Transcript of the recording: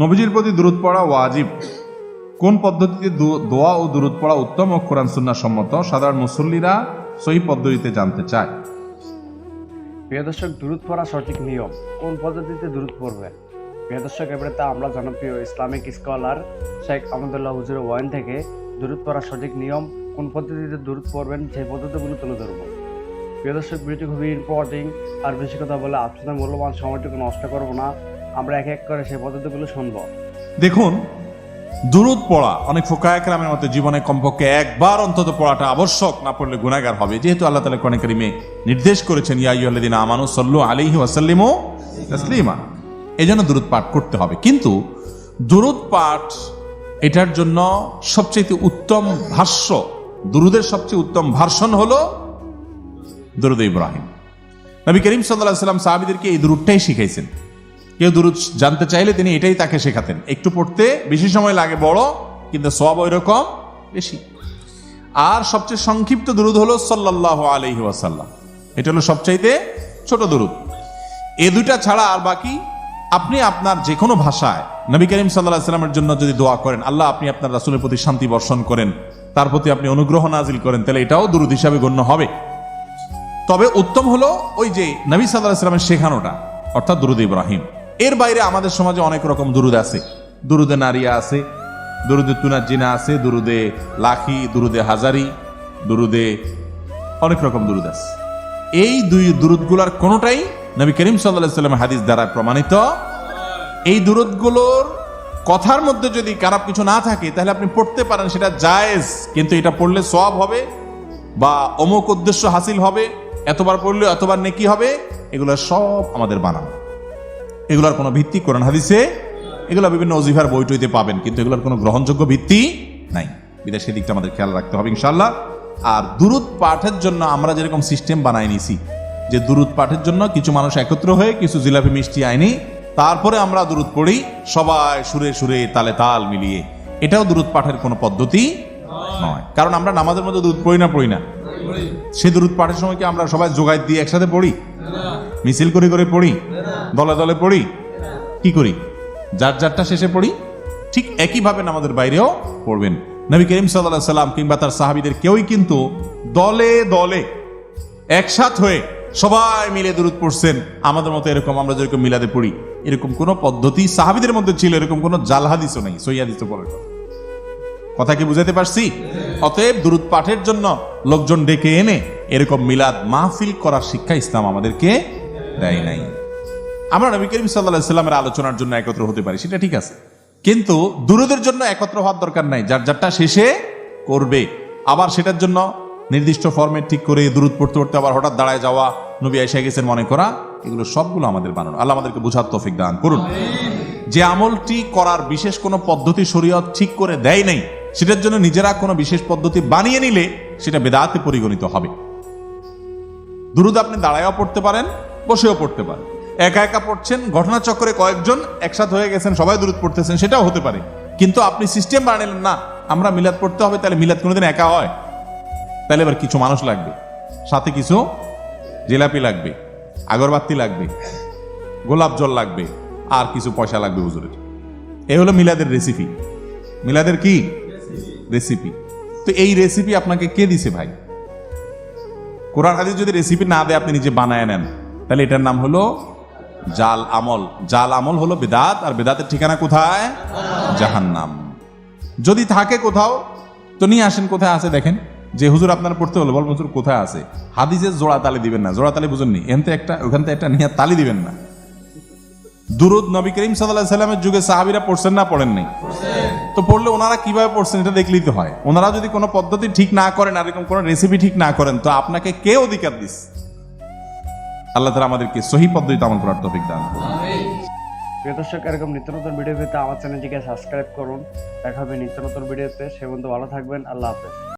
নবীজির প্রতি দূরত পড়া ওয়াজিব। কোন পদ্ধতিতে দোয়া ও দূরত পড়া উত্তম ও কোরআন সুন্না সম্মত, সাধারণ মুসল্লিরা সহি পদ্ধতিতে জানতে চায়। প্রিয় দর্শক দূরত পড়া সঠিক নিয়ম। কোন পদ্ধতিতে দূরত পড়বে? প্রিয় দর্শক, এবারে তা আমরা জনপ্রিয় ইসলামিক স্কলার শেখ আহমদুল্লাহ হুজুর ওয়াইন থেকে দূরত পড়া সঠিক নিয়ম, কোন পদ্ধতিতে দূরত পড়বেন সেই পদ্ধতিগুলো তুলে ধরবো। প্রিয় দর্শক, ভিডিওটি খুবই ইম্পর্টিং আর বেশি কথা বলে আপনাদের মূল্যবান সময়টুকু নষ্ট করব না। আমরা এক এক করে সেই পদ্ধতিগুলো শুনব। দেখুন, দুরুদ পড়া অনেক ফোকায়করামের মতো জীবনে কমপক্ষে একবার অন্তত পড়াটা আবশ্যক, না পড়লে গুণাগার হবে। যেহেতু আল্লাহ তালা কোরআন কারিমে নির্দেশ করেছেন ইয়াইয়াল্লাদিন আমানু সল্লু আলাইহি ওয়াসাল্লিমু তাসলিমা। এই জন্য দুরুদ পাঠ করতে হবে। কিন্তু দুরুদ পাঠ এটার জন্য সবচেয়ে উত্তম ভাষ্য, দুরুদের সবচেয়ে উত্তম ভার্সন হলো দুরুদ ইব্রাহিম। নবী করিম সাল্লাহ সাল্লাম সাহাবিদেরকে এই দুরুদটাই শিখাইছেন। কেউ দুরুদ জানতে চাইলে তিনি এটাই তাকে শেখাতেন। একটু পড়তে বেশি সময় লাগে বড়, কিন্তু সব ওই রকম বেশি। আর সবচেয়ে সংক্ষিপ্ত দুরুদ হলো সাল্লাল্লাহু আলাইহি ওয়াসাল্লাম। এটা হলো সবচাইতে ছোট দুরুদ। এ দুইটা ছাড়া আর বাকি আপনি আপনার যে কোনো ভাষায় নবী করিম সাল্লাহ সাল্লামের জন্য যদি দোয়া করেন, আল্লাহ আপনি আপনার রাসুলের প্রতি শান্তি বর্ষণ করেন, তার প্রতি আপনি অনুগ্রহ নাজিল করেন, তাহলে এটাও দুরুদ হিসাবে গণ্য হবে। তবে উত্তম হলো ওই যে নবী সাল্লাহ সাল্লামের শেখানোটা, অর্থাৎ দুরুদ ইব্রাহিম। এর বাইরে আমাদের সমাজে অনেক রকম দুরুদ আছে। দুরুদে নারিয়া আছে, দুরুদে তুনাজিনা আছে, দুরুদে লাখি, দুরুদে হাজারি, দুরুদে অনেক রকম দুরুদ আছে। এই দুই দুরুদগুলার কোনোটাই নবী করিম সাল্লাহ সাল্লামের হাদিস দ্বারা প্রমাণিত। এই দুরুদগুলোর কথার মধ্যে যদি খারাপ কিছু না থাকে, তাহলে আপনি পড়তে পারেন সেটা জায়েজ, কিন্তু এটা পড়লে সব হবে বা অমুক উদ্দেশ্য হাসিল হবে, এতবার পড়লে এতবার নেকি হবে, এগুলো সব আমাদের বানানো। এগুলোর কোনো ভিত্তি কোরআন হাদিসে, এগুলো বিভিন্ন অজিফার বই টইতে পাবেন, কিন্তু এগুলোর কোনো গ্রহণযোগ্য ভিত্তি নাই। বিদেশে দিকটা আমাদের খেয়াল রাখতে হবে ইনশাল্লাহ আর দুরুদ পাঠের জন্য আমরা যেরকম সিস্টেম বানাই নিছি, যে দুরুদ পাঠের জন্য কিছু মানুষ একত্র হয়ে কিছু জিলাপি মিষ্টি আইনি, তারপরে আমরা দূরত পড়ি, সবাই সুরে সুরে তালে তাল মিলিয়ে। এটাও দুরুদ পাঠের কোনো পদ্ধতি নয়। কারণ আমরা নামাজের মধ্যে দুধ পড়ি না পড়ি না। সে দুরুদ পাঠের সময় কি আমরা সবাই জোগাড় দিয়ে একসাথে পড়ি? মিছিল করে করে পড়ি? দলে দলে পড়ি। কি করি? যার যারটা শেষে পড়ি, ঠিক একইভাবে আমাদের বাইরেও পড়বেন। নবী করিম সাল্লাহ সাল্লাম কিংবা তার সাহাবিদের কেউই কিন্তু দলে দলে একসাথ হয়ে সবাই মিলে দূরত পড়ছেন। আমাদের মতো এরকম আমরা যেরকম মিলাদে পড়ি, এরকম কোনো পদ্ধতি সাহাবিদের মধ্যে ছিল, এরকম কোনো জাল হাদিসও নেই সৈয়াদিসও বলে কথা কি বুঝাতে পারছি? অতএব দুরুদ পাঠের জন্য লোকজন ডেকে এনে এরকম মিলাদ মাহফিল করার শিক্ষা ইসলাম আমাদেরকে দেয় নাই। আমরা নবী করিম সাল্লাহ সাল্লামের আলোচনার জন্য একত্র হতে পারি, সেটা ঠিক আছে। কিন্তু দুরুদের জন্য একত্র হওয়ার দরকার নাই, যার যারটা শেষে করবে। আবার সেটার জন্য নির্দিষ্ট ফর্মেট ঠিক করে দূরত পড়তে পড়তে আবার হঠাৎ দাঁড়ায় যাওয়া, নবী এসে গেছেন মনে করা, এগুলো সবগুলো আমাদের বানানো। আল্লাহ আমাদেরকে বুঝার তৌফিক দান করুন। যে আমলটি করার বিশেষ কোনো পদ্ধতি শরীয়ত ঠিক করে দেয় নাই, সেটার জন্য নিজেরা কোনো বিশেষ পদ্ধতি বানিয়ে নিলে সেটা বেদাতে পরিগণিত হবে। দুরুদ আপনি দাঁড়ায়ও পড়তে পারেন, বসেও পড়তে পারেন। একা একা পড়ছেন ঘটনাচক্রে কয়েকজন একসাথে হয়ে গেছেন, সবাই দূরত পড়তেছেন, সেটাও হতে পারে। কিন্তু আপনি সিস্টেম বানালেন না, আমরা মিলাদ পড়তে হবে, তাহলে মিলাদ কোনোদিন একা হয়। তাহলে এবার কিছু মানুষ লাগবে। সাথে কিছু জিলাপি লাগবে, আগরবাতি লাগবে, গোলাপ জল লাগবে, আর কিছু পয়সা লাগবে হুজুরের। এই হলো মিলাদের রেসিপি মিলাদের কি? রেসিপি তো এই রেসিপি আপনাকে কে দিছে ভাই? কোরআন হাদিস যদি রেসিপি না দেয়, আপনি নিজে বানায় নেন। তাহলে এটার নাম হলো জাল আমল। জাল আমল হলো বেদাত, আর বেদাতের ঠিকানা কোথায়? জাহান্নাম। যদি থাকে কোথাও, তো নিয়ে আসেন, কোথায় আছে দেখেন? যে হুজুর আপনার পড়তে হলো বল হুজুর, কোথায় আছে? হাদিসের জোড়া তালি দিবেন না, জোড়া তালি বুঝুননি। এনতে একটা, ওখান থেকে একটা নিয়ে তালি দিবেন না। দুরুদ নবী করিম সাল্লাহ সাল্লামের যুগে সাহাবিরা পড়ছেন না, পড়েন নাই। তো পড়লে ওনারা কীভাবে পড়ছেন, এটা দেখলেই তো হয়। ওনারা যদি কোনো পদ্ধতি ঠিক না করেন, আর এরকম কোনো রেসিপি ঠিক না করেন, তো আপনাকে কে অধিকার দিস? আল্লাহ তালা আমাদেরকে সহি পদ্ধতিতে আমল করার তফিক দান প্রিয় দর্শক, এরকম নিত্য নতুন ভিডিও পেতে আমার চ্যানেলটিকে সাবস্ক্রাইব করুন। দেখা হবে নিত্য নতুন ভিডিওতে সে বন্ধু ভালো থাকবেন। আল্লাহ হাফেজ।